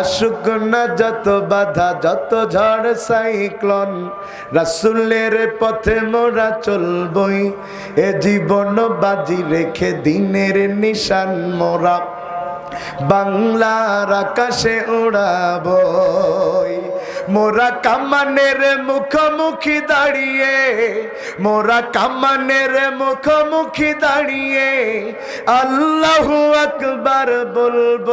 আসুক যত বাধা, যত ঝড় সাইক্লন, রাসুলের পথে মোরা চলবই। এ জীবন বাজি রেখে দিনের নিশান মোরা। বাংলার আকাশে উড়াবো মোরা কামানের মুখোমুখি দাঁড়িয়ে, মোরা কামানের মুখোমুখি দাঁড়িয়ে আল্লাহ আকবার বলব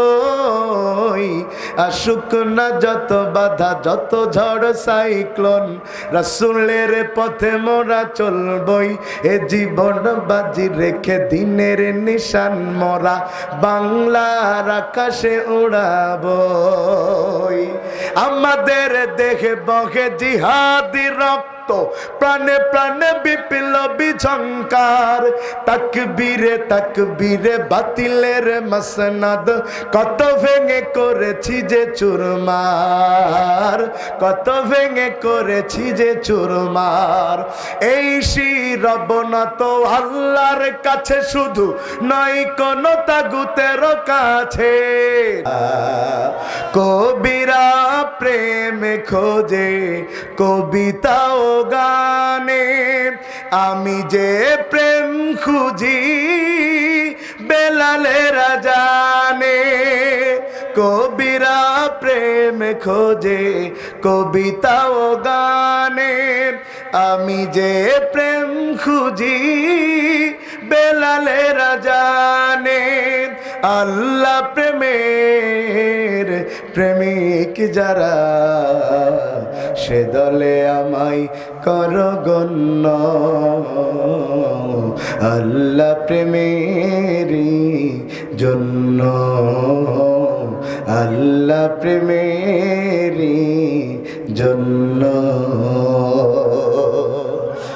আসুক না যত বাধা, যত ঝড় সাইক্লোন, রাসুলের পথে মোরা চলবই, এ জীবন বাজি রেখে দিনের নিশান মোরা বাংলার আকাশে উড়াবো আমাদের দেখে বহে জিহাদি রক্ত। প্রাণে প্রাণে বিপ্লবী ঝঙ্কার তাকবীরে তাকবীরে বাতিলের মসনাদ। কত ভেঙে করেছি যে চুরমার। কত ভেঙে করেছি যে চুরমার। এই শিরব না তো আল্লাহর কাছে শুধু নয়, কোন তাগুতের কাছে। কবিরা প্রেম খোঁজে কবিতা ও গানে। আমি যে প্রেম খুঁজি বেলালেরা জানে কবিরা প্রেম খোঁজে কবিতা ও গানে। আমি যে প্রেম খুঁজি বেলালেরা জানে আল্লাহ প্রেমের প্রেমিক যারা সে দলে আমায় কর গণ্য আল্লাহ প্রেমেরই জন্য। আল্লাহ প্রেমেরই জন্য।